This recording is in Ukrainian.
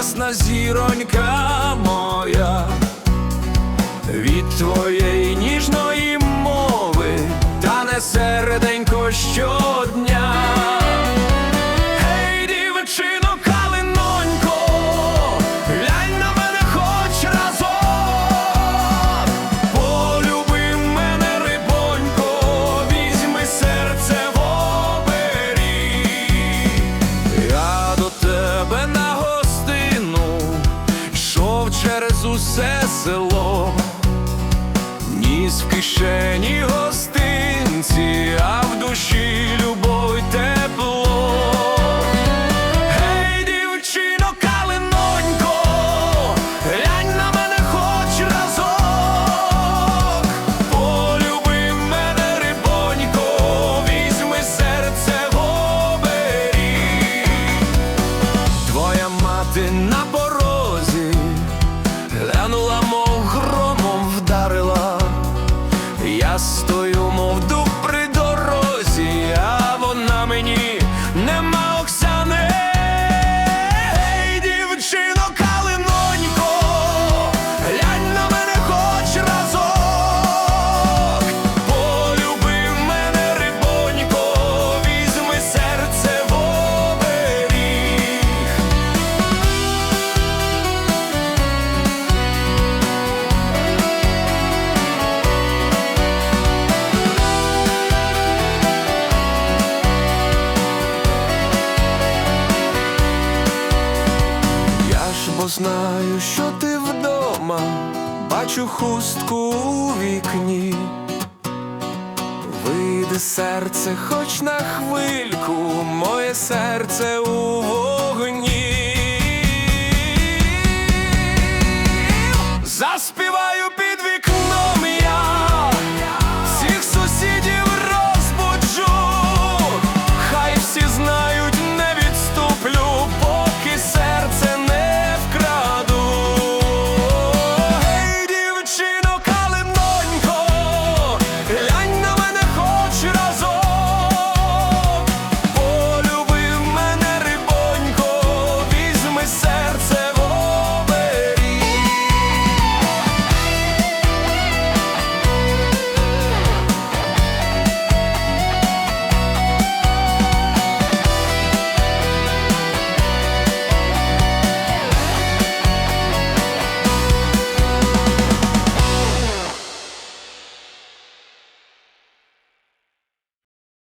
ясна зіронька моя від твоєї. усе село, ніс в кишені гостинці, а в душі. бо знаю, що ти вдома, бачу хустку у вікні, вийди серце, хоч на хвильку, моє серце у воді.